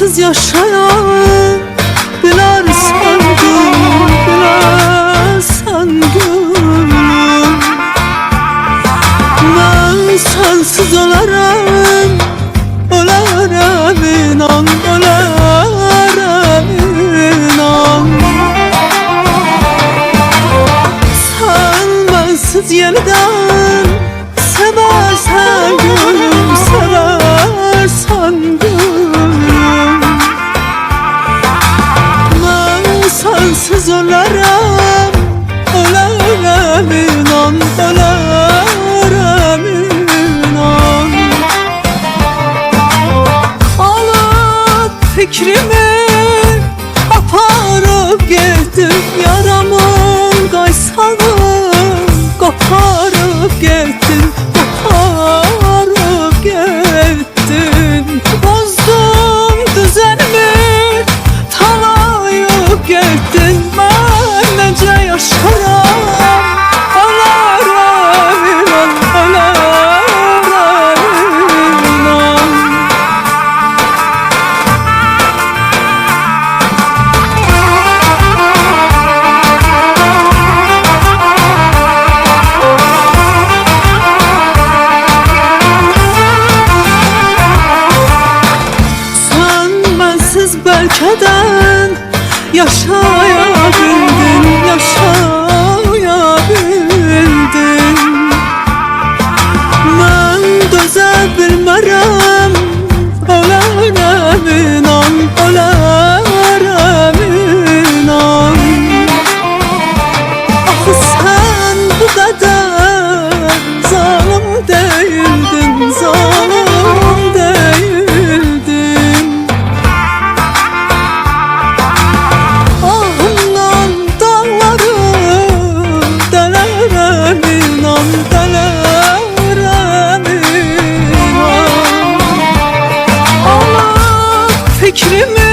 Sensiz yaşayan Güler sen gül Güler Ben sensiz ölerim Ölerim inan Ölerim inan. Sen bensiz yeniden Alıp fikrimi Aparıp gittim yaramın etmeden yaşayabildim fikrimi